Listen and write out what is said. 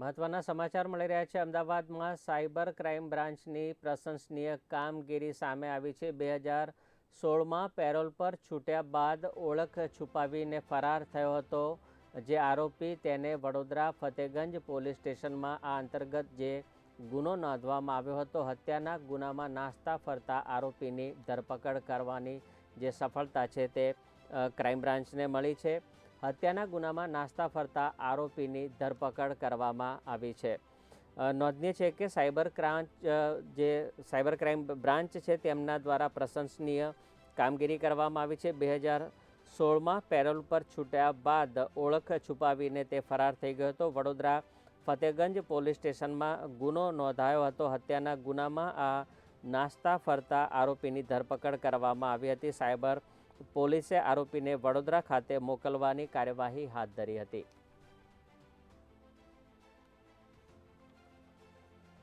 મહત્વના સમાચાર મળી રહ્યા છે. અમદાવાદમાં સાયબર ક્રાઇમ બ્રાન્ચની પ્રશંસનીય કામગીરી સામે આવી છે. બે હજાર સોળમાં પેરોલ પર છૂટ્યા બાદ ઓળખ છુપાવીને ફરાર થયો હતો જે આરોપી. તેને વડોદરા ફતેગંજ પોલીસ સ્ટેશનમાં આ અંતર્ગત જે ગુનો નોંધવામાં આવ્યો હતો, હત્યાના ગુનામાં નાસ્તા ફરતા આરોપીની ધરપકડ કરવાની જે સફળતા છે તે ક્રાઇમ બ્રાન્ચને મળી છે. હત્યાના ગુનામાં નાસ્તા ફરતા આરોપીની ધરપકડ કરવામાં આવી છે. નોંધનીય છે કે સાયબર ક્રાંચ જે સાયબર ક્રાઇમ બ્રાન્ચ છે તેમના દ્વારા પ્રશંસનીય કામગીરી કરવામાં આવી છે. બે હજાર સોળમાં પેરોલ પર છૂટ્યા બાદ ઓળખ છુપાવીને તે ફરાર થઈ ગયો હતો. વડોદરા ફતેગંજ પોલીસ સ્ટેશનમાં ગુનો નોંધાયો હતો. હત્યાના ગુનામાં આ નાસ્તા ફરતા આરોપીની ધરપકડ કરવામાં આવી હતી. સાયબર પોલીસે આરોપીને વડોદરા ખાતે મોકલવાની કાર્યવાહી હાથ ધરી હતી.